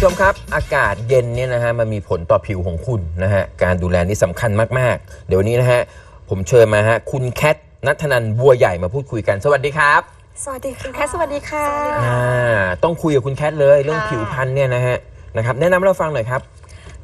ผู้ชมครับ อากาศเย็นเนี่ยนะฮะมันมีผลต่อผิวของคุณนะฮะการดูแลนี่สำคัญมาก ๆ เดี๋ยววนนี้นะฮะผมเชิญมาฮะคุณแคทนัทนันบัวใหญ่มาพูดคุยกันสวัสดีครับ สวัสดีค่ะแคทสวัสดีค่ะอ่าต้องคุยกับคุณแคทเลยเรื่องค่ะผิวพรรณเนี่ยนะฮะนะครับแนะนำให้เราฟังหน่อยครับ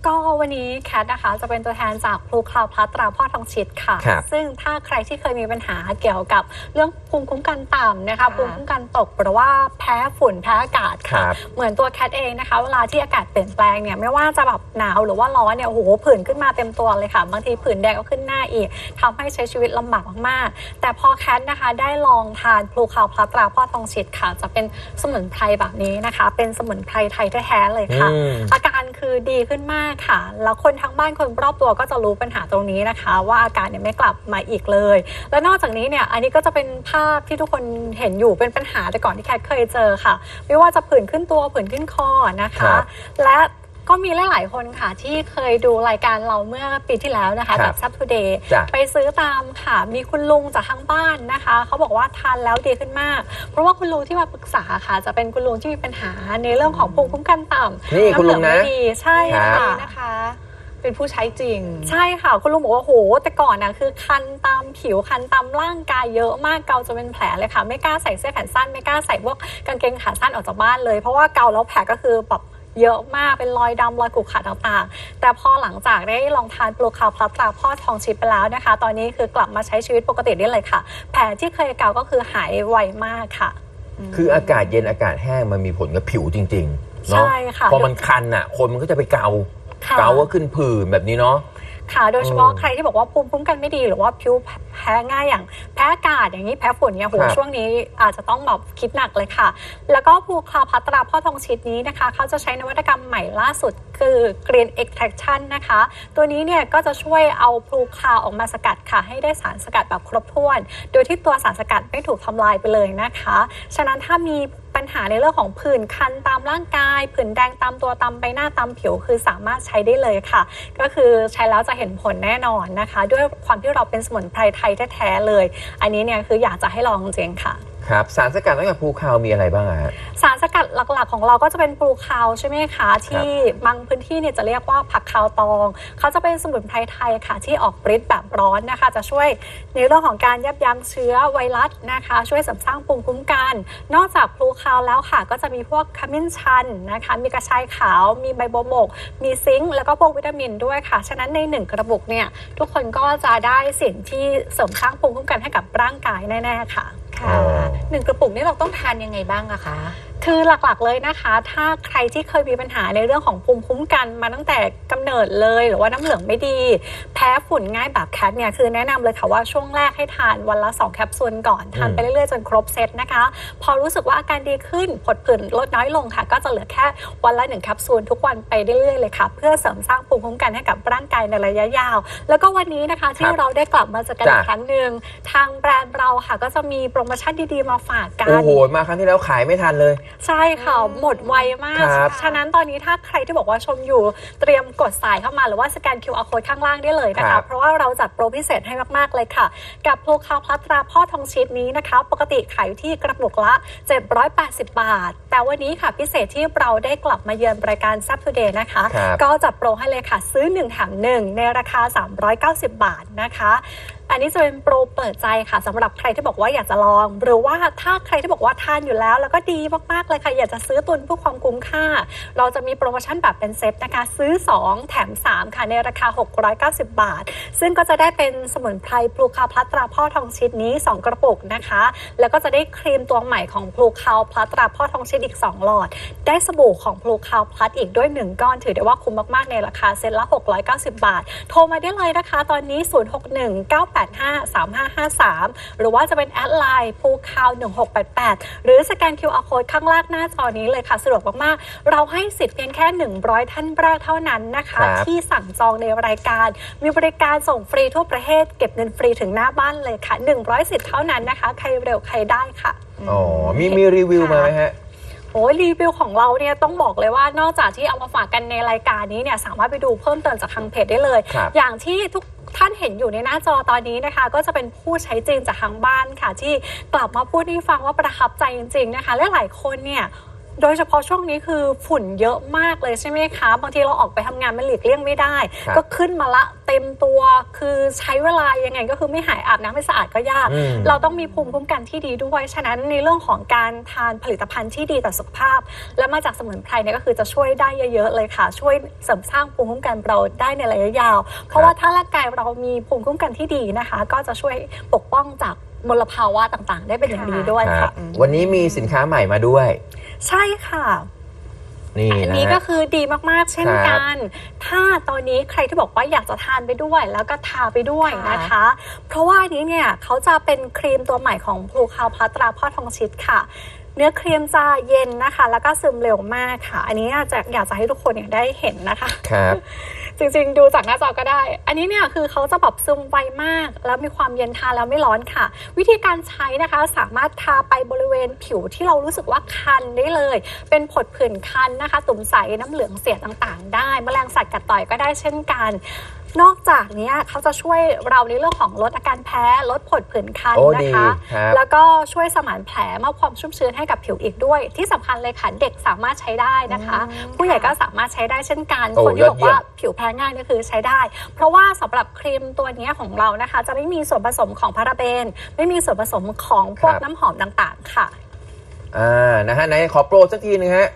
ก็วันนี้แคทนะคะจะเป็นตัวแทนจากพลูคลาวพลัสตราพ่อทองชิดค่ะ ครับซึ่งถ้าใครที่เคยมีปัญหาเกี่ยวกับเรื่องภูมิคุ้มกันต่ำนะคะค่ะภูมิคุ้มกันตกหรือว่าแพ้ฝุ่นแพ้อากาศค่ะ ครับเหมือนตัวแคทเองนะคะ เวลาที่อากาศเปลี่ยนแปลงเนี่ยไม่ว่าจะแบบหนาวหรือว่าร้อนเนี่ยโอ้โหผื่นขึ้นมาเต็มตัวเลยค่ะ บางทีผื่นแดงก็ขึ้นหน้าอีกทำให้ใช้ชีวิตลำบากมากๆ แต่พอแคทนะคะได้ลองทานพลูคลาวพลัสตราพ่อทองชิดค่ะ จะเป็นสมุนไพรแบบนี้นะคะ เป็นสมุนไพรไทยแท้ๆเลยค่ะ อืม อาการคือดีขึ้นมากค่ะ แล้วคนทั้งบ้านคนรอบตัวก็จะรู้ปัญหาตรงนี้นะคะ ว่าอาการเนี่ยไม่กลับมาอีกเลย แล้วนอกจากนี้เนี่ยอันนี้ก็จะเป็นภาพที่ทุกคนเห็นอยู่เป็นปัญหาแต่ก่อนที่แคทเคยเจอค่ะ ไม่ว่าจะผื่นขึ้นตัวผื่นขึ้นคอนะครัคะบและ ก็มีหลาย ๆ คนค่ะที่เคยดูรายการเราเมื่อปีที่แล้วนะคะครักับบซับทูเดย์จ้ะ ไปซื้อตามค่ะมีคุณลุงจากทางบ้านนะคะ เขาบอกว่าทานแล้วดีขึ้นมาก เพราะว่าคุณลุงที่มาปรึกษาค่ะ จะเป็นคุณลุงที่มีปัญหาในเรื่องของภูมิคุ้มกันต่ำนี่คุณลุงนะำเหอไม่ดีใช่ครัค่ะ บ นะคะ เป็นผู้ใช้จริง ใช่ค่ะ คุณลุงบอกว่าโหแต่ก่อนนะคือคันตามผิวคันตามร่างกายเยอะมากเกาจนเป็นแผลเลยค่ะ ไม่กล้าใส่เสื้อแขนสั้น ไม่กล้าใส่พวกกางเกงขาสั้นออกจากบ้านเลย เพราะว่าเกาแล้วแผลก็คือแบบ เยอะมากเป็นรอยดำรอยขรุขระต่างๆ แต่พอหลังจากได้ลองทานปลูคาวพลัสตราพ่อทองชิปไปแล้วนะคะ ตอนนี้คือกลับมาใช้ชีวิตปกติได้เลยค่ะ แผลที่เคยเกาก็คือหายไวมากค่ะ คืออากาศเย็นอากาศแห้งมันมีผลกับผิวจริงๆเนาะใช่ค่ะ พอมันคันอะ คนมันก็จะไปเกา ค่ะ เกาก็ขึ้นผื่นแบบนี้เนาะ ค่ะ โดยเฉพาะเออใครที่บอกว่าภูมิคุ้มกันไม่ดี หรือว่าผิวแพ้ง่ายอย่างแพ้อากาศอย่างนี้แพ้ฝุ่นเนี่ยโหครับช่วงนี้อาจจะต้องแบบคิดหนักเลยค่ะ แล้วก็ภูคลาวพัตราพ่อทองชิดนี้นะคะ เขาจะใช้นวัตกรรมใหม่ล่าสุดคือ Green Extraction นะคะ ตัวนี้เนี่ยก็จะช่วยเอาพลูคลาวออกมาสกัดค่ะ ให้ได้สารสกัดแบบครบถ้วน โดยที่ตัวสารสกัดไม่ถูกทำลายไปเลยนะคะ ฉะนั้นถ้ามี ปัญหาในเรื่องของผื่นคันตามร่างกาย ผื่นแดงตามตัวตามใบหน้าตามผิว คือสามารถใช้ได้เลยค่ะ ก็คือใช้แล้วจะเห็นผลแน่นอนนะคะ ด้วยความที่เราเป็นสมุนไพรไทยแท้ๆเลย อันนี้เนี่ยคืออยากจะให้ลองจริงค่ะ ครับสารสกัดตั้งแต่ภูคาวมีอะไรบ้างอะฮะ สารสกัดหลักๆของเราก็จะเป็นปลูคาวใช่ไหมคะที่บางพื้นที่เนี่ยจะเรียกว่าผักคาวตองเขาจะเป็นสมุนไพรไทยค่ะ ที่ออกฤทธิ์แบบร้อนนะคะ จะช่วยในเรื่องของการยับยั้งเชื้อไวรัสนะคะ ช่วยเสริมสร้างภูมิคุ้มกัน นอกจากปลูคาวแล้วค่ะ ก็จะมีพวกขมิ้นชันนะคะ มีกระชายขาวมีใบบัวบก มีซิงค์แล้วก็พวกวิตามินด้วยค่ะฉะนั้นในหนึ่งกระปุกเนี่ยทุกคนก็จะได้สิ่งที่เสริมสร้างภูมิคุ้มกันให้กับร่างกายแน่ๆค่ะ ค่ะอ๋อหนึ่งกระปุกนี่เราต้องทานยังไงบ้างอะคะ คือหลักๆเลยนะคะ ถ้าใครที่เคยมีปัญหาในเรื่องของภูมิคุ้มกันมาตั้งแต่กำเนิดเลย หรือว่าน้ำเหลืองไม่ดี แพ้ฝุ่นง่ายแบบแคทเนี่ยคือแนะนำเลยค่ะว่าช่วงแรกให้ทานวันละ 2 แคปซูลก่อน ทานไปเรื่อยๆ จนครบเซตนะคะ พอรู้สึกว่าอาการดีขึ้นผดผื่นลดน้อยลงค่ะ ก็จะเหลือแค่วันละ1แคปซูลทุกวันไปเรื่อยๆเลยค่ะ เพื่อเสริมสร้างภูมิคุ้มกันให้กับร่างกายในระยะยาว แล้วก็วันนี้นะคะที่ครับเราได้กลับมาเจอกันอีกจ้ะครั้งหนึ่งทางแบรนด์เราค่ะก็จะมีโปรโมชั่นดีๆมาฝากกัโอ้นโหมาครั้งที่แล้วขายไม่ทันเลยใช่ค่ะ หมดไวมาก ครับ ฉะนั้นตอนนี้ถ้าใครที่บอกว่าชมอยู่เตรียมกดสายเข้ามาหรือว่าสแกน QR code ข้างล่างได้เลยนะครัคะ บ เพราะว่าเราจัดโปรพิเศษให้มากๆเลยค่ะ กับพลูคาวพลัสตราพ่อทองชิดนี้นะคะ ปกติขายอยู่ที่กระปุกละ 780 บาท แต่วันนี้ค่ะพิเศษที่เราได้กลับมาเยือนรายการ s ซ p Today นะคะ ครับ ก็จัดโปรให้เลยค่ะ ซื้อ 1 แถม 1 ในราคา 390 บาทนะคะ อันนี้จะเป็นโปรเปิดใจค่ะสำหรับใครที่บอกว่าอยากจะลอง หรือว่าถ้าใครที่บอกว่าทานอยู่แล้ว แล้วก็ดีมากๆเลยค่ะ อยากจะซื้อตุนเพื่อความคุ้มค่า เราจะมีโปรโมชั่นแบบเป็นเซตนะคะ ซื้อ 2 แถม 3 ค่ะ ในราคา 690 บาท ซึ่งก็จะได้เป็นสมุนไพรพลูคาพลัตราพ่อทองชิดนี้ 2 กระปุกนะคะ แล้วก็จะได้ครีมตัวใหม่ของพลูคาพลัตราพ่อทองชิดอีก 2 หลอด ได้สบู่ของพลูคาพลัสอีกด้วย 1 ก้อน ถือได้ว่าคุ้มมากๆในราคาเซ็ตละ 690 บาท โทรมาได้เลยนะคะ ตอนนี้0619853553 หรือว่าจะเป็นแอดไลน์พูคาว 1688 หรือสแกน QR code ข้างล่างหน้าจอนี้เลยค่ะสะดวกมากๆ เราให้สิทธิ์เพียงแค่ 100 ท่านแรกเท่านั้นนะคะครับที่สั่งจองในรายการ มีบริการส่งฟรีทั่วประเทศ เก็บเงินฟรีถึงหน้าบ้านเลยค่ะ 100สิทธิ์เท่านั้นนะคะ ใครเร็วใครได้ค่ะ อ๋อ มีมีรีวิวมาไหมฮะโอ้ยรีวิวของเราเนี่ยต้องบอกเลยว่านอกจากที่เอามาฝากกันในรายการนี้เนี่ยสามารถไปดูเพิ่มเติมจากทางเพจได้เลย ครับ อย่างที่ทุกท่านเห็นอยู่ในหน้าจอตอนนี้นะคะ ก็จะเป็นผู้ใช้จริงจากทางบ้านค่ะ ที่กลับมาพูดให้ฟังว่าประทับใจจริง ๆนะคะ และหลายคนเนี่ย โดยเฉพาะช่วงนี้คือฝุ่นเยอะมากเลยใช่ไหมคะบางทีเราออกไปทำงานมันหลีกเลี่ยงไม่ได้ ครับก็ขึ้นมาละเต็มตัวคือใช้เวลายังไงก็คือไม่หายอาบน้ำไม่สะอาดก็ยาก อืม เราต้องมีภูมิคุ้มกันที่ดีด้วย ฉะนั้นในเรื่องของการทานผลิตภัณฑ์ที่ดีต่อสุขภาพ และมาจากสมุนไพรเนี่ยก็คือจะช่วยได้เยอะๆเลยค่ะ ช่วยเสริมสร้างภูมิคุ้มกันเราได้ในระยะยาว เพราะว่าถ้าร่างกายเรามีภูมิคุ้มกันที่ดีนะคะ ก็จะช่วยปกป้องจากมลภาวะต่างๆ ได้เป็นอย่างดีด้วยครัค่ะ บวันนี้มีสินค้าใหม่มาด้วย ใช่ค่ะนี่อันนะนี้ก็ฮะคือดีมากๆ เช่นกัน ถ้าตอนนี้ใครที่บอกว่าอยากจะทานไปด้วย แล้วก็ทาไปด้วยนะคะ เพราะว่าอันนี้เนี่ยเขาจะเป็นครีมตัวใหม่ของพลูคาวพัตราพ่อทองชิดค่ะ เนื้อครีมจะเย็นนะคะ แล้วก็ซึมเร็วมากค่ะ อันนี้จะอยากจะให้ทุกคนเนี่ยได้เห็นนะคะ ครับ จริงๆ ดูจากหน้าจอก็ได้ อันนี้เนี่ยคือเขาจะแบบซึมไวมาก แล้วมีความเย็นทาแล้วไม่ร้อนค่ะ วิธีการใช้นะคะสามารถทาไปบริเวณผิวที่เรารู้สึกว่าคันได้เลย เป็นผดผื่นคันนะคะ ตุ่มใสน้ำเหลืองเสียต่างๆ ได้ แมลงสัตว์กัดต่อยก็ได้เช่นกัน นอกจากเนี้ยเขาจะช่วยเราในเรื่องของลดอาการแพ้ ลดผดผื่นคันโอ้นะดีคะครับแล้วก็ช่วยสมานแผลมอบความชุ่มชื้นให้กับผิวอีกด้วย ที่สำคัญเลยค่ะเด็กสามารถใช้ได้นะคะอืมผู้ใหญ่ก็สามารถใช้ได้เช่นกันโอ้คนที่ยอดบอกว่าเยี่ยมผิวแพ้ง่ายก็คือใช้ได้ เพราะว่าสำหรับครีมตัวเนี้ยของเรานะคะ จะไม่มีส่วนผสมของพาราเบน ไม่มีส่วนผสมของพวกครับน้ำหอมต่างๆ ค่ะอ่านะฮะไหนขอโปรสักทีหนึงฮะ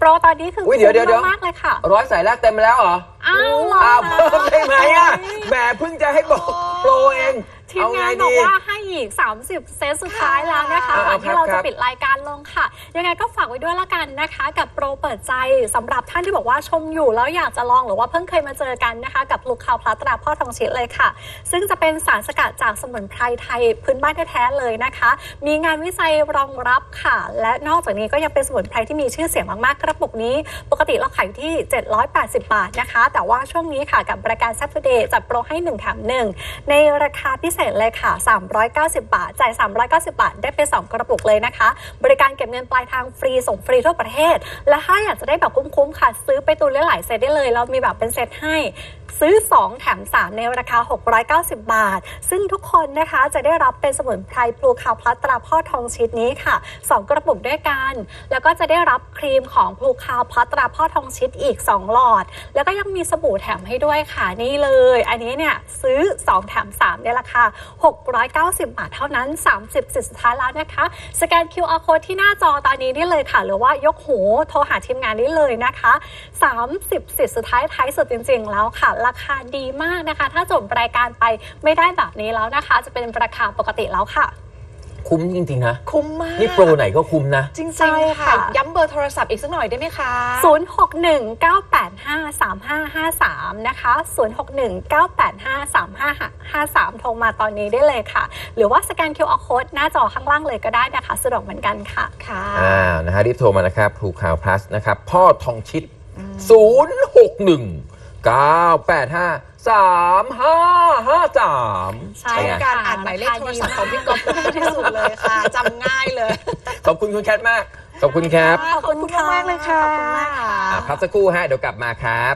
โปรตอนนี้คืออุ๊ยเดี๋ยวเดี๋ยวเดี๋ยวคุ้มมากๆเลยค่ะร้อยสายแรกเต็มไปแล้วเหรอ อ้าวเหรออ้าวเพิ่มได้ไหมอะแหมเพิ่งจะให้บอกโปรเอง ทีมเอาไงงานบอดีกว่าให้อีก 30 เซตสุดท้ายแล้วนะคะอ่าก่อนที่เราครัจะบปิดรายการลงค่ะ ยังไงก็ฝากไว้ด้วยละกันนะคะ กับโปรเปิดใจสำหรับท่านที่บอกว่าชมอยู่แล้วอยากจะลองหรือว่าเพิ่งเคยมาเจอกันนะคะ กับลูกคาวพลัสตราพ่อทองชิดเลยค่ะ ซึ่งจะเป็นสารสกัดจากสมุนไพรไทยพื้นบ้านแท้ๆเลยนะคะ มีงานวิจัยรองรับค่ะ และนอกจากนี้ก็ยังเป็นสมุนไพรที่มีชื่อเสียงมากๆกระปุกนี้ ปกติเราขายอยู่ที่ 780 บาทนะคะ แต่ว่าช่วงนี้ค่ะกับรายการ Saturday จัดโปรให้1แถม1ในราคาพิเศษเลยค่ะ 390 บาท จ่าย 390 บาท ได้ไป 2 กระปุกเลยนะคะ บริการเก็บเงินปลายทางฟรี ส่งฟรีทั่วประเทศ และถ้าอยากจะได้แบบคุ้มๆค่ะ ซื้อไปตุนหลายๆเซตได้เลย เรามีแบบเป็นเซตให้ ซื้อ 2 แถม 3 ในราคา 690 บาท ซึ่งทุกคนนะคะจะได้รับเป็นสมุนไพรพลูคาวพลัสตราพ่อทองชิดนี้ค่ะ 2 กระปุกด้วยกัน แล้วก็จะได้รับครีมของพลูคาวพลัสตราพ่อทองชิดอีก 2 หลอด แล้วก็ยังมีสบู่แถมให้ด้วยค่ะนี่เลย อันนี้เนี่ยซื้อ 2 แถม 3 ในราคา 690 บาทเท่านั้น 30สิทธิ์สุดท้ายแล้วนะคะ สแกน QR code ที่หน้าจอตอนนี้ได้เลยค่ะ หรือว่ายกหูโทรหาทีมงานได้เลยนะคะ 30สิทธิ์สุดท้ายท้ายสุดจริง ๆ แล้วค่ะราคาดีมากนะคะ ถ้าจบรายการไปไม่ได้แบบนี้แล้วนะคะ จะเป็นราคาปกติแล้วค่ะ คุ้มจริง ๆ นะ คุ้มมาก นี่โปรไหนก็คุ้มนะ จริงใช่ๆค่ะ ค่ะ ย้ำเบอร์โทรศัพท์อีกสักหน่อยได้ไหมคะ 0619853553 นะคะ 0619853553 โทรมาตอนนี้ได้เลยค่ะ หรือว่าสแกน QR code หน้าจอข้างล่างเลยก็ได้นะคะสะดวกเหมือนกันค่ะ ค่ะ อ่านะฮะรีบโทรมานะครับผูข่าวพลัสนะครับ พ่อทองชิด 061 985 3553 ใช่ใช้ไงการอ่านหมายเลขโทรศัพท์ของพี่ก๊อฟง่ายที่สุดเลยค่ะจำง่ายเลย ขอบคุณคุณแคทมาก ขอบคุณครับ ขอบคุณค่ะมากๆเลยค่ะ ขอบคุณมากค่ะอ่าพักสักครู่ฮะเดี๋ยวกลับมาครับ